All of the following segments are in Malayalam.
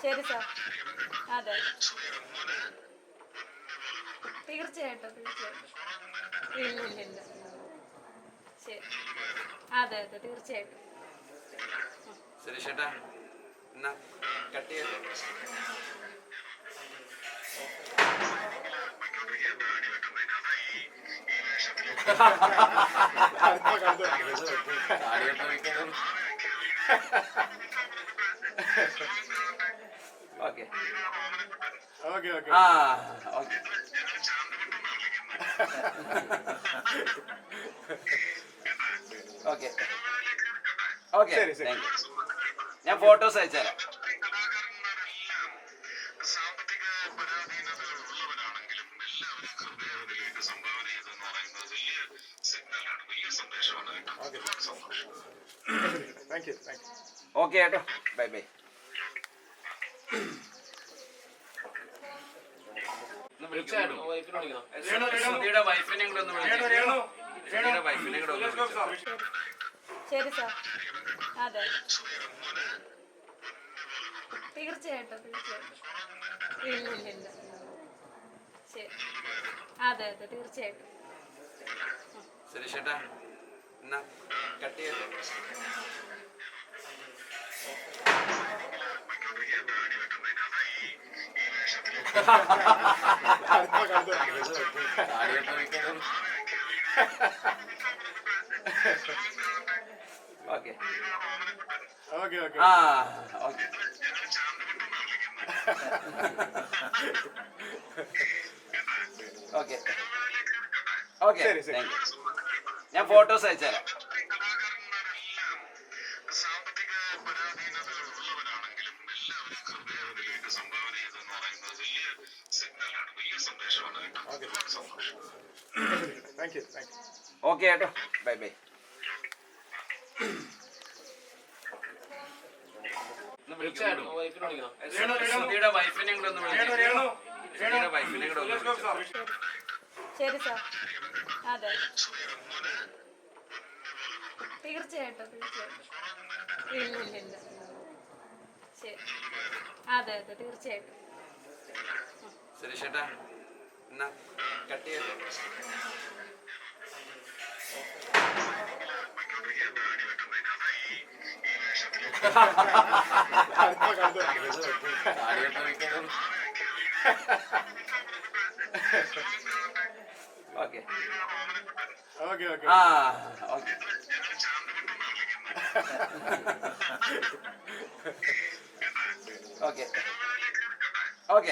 ശരി. സാർ. അതെ. തീർച്ചയായിട്ടും തീർച്ചയായിട്ടും. ഇല്ല ഇല്ല ഇല്ല. ശരി. അതെ അതെ തീർച്ചയായിട്ടും. ശരി ചേട്ടാ. എന്നാ കട്ട് ചെയ്യാം. ഓക്കെ ഓക്കെ ഓക്കെ ആ ഓക്കെ ഓക്കെ ഓക്കെ ഞാൻ ഫോട്ടോസ് അയച്ചുതരാം. ഓക്കെ കേട്ടോ ബൈ ബൈ വൈഫിനെ കൂടെ ഒന്ന് വൈഫിനെ കൂടെ ശരി സാർ അതെ. തീർച്ചയായിട്ടും തീർച്ചയായിട്ടും. ഇല്ല ഇല്ല ഇല്ല. ശരി. അതെ അതെ തീർച്ചയായിട്ടും. ശരി ചേട്ടാ എന്നാ കട്ട് ഓക്കെ ഓക്കെ ഓക്കെ ആ ഓക്കെ ഓക്കെ ഓക്കെ ശരി, ശരി. താങ്ക് ഞാൻ ഫോട്ടോസ് അയച്ചാലോ സംഭാവന ചെയ്തെന്ന് പറയുന്നത് വലിയ സിഗ്നലാണ് വലിയ സന്ദേശമാണ് കേട്ടോ. ഒരുപാട് സന്തോഷം. Thank you thank you okay കേട്ടോ ബൈ ബൈ ശ്രുതിയുടെ വൈഫിനെ കൂടെ ഒന്ന് വിളിച്ചു? ശ്രുതിയുടെ വൈഫിനെ കൂടെ ഒന്ന് വിളിച്ചു? ശരി സാർ. അതെ. തീർച്ചയായിട്ടും തീർച്ചയായിട്ടും. ഇല്ല ഇല്ല ഇല്ല. ശരി അതെ അതെ തീർച്ചയായിട്ടും. ശരി ചേട്ടാ എന്നാ കട്ട് ചെയ്യാം. ഓക്കെ. Okay okay. ആ ഓക്കെ. Okay okay.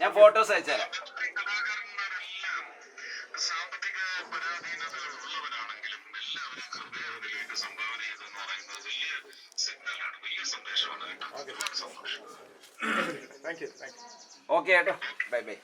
ഞാൻ ഫോട്ടോസ് അയച്ചുതരാം. ഓക്കെ കേട്ടോ ബൈ ബൈ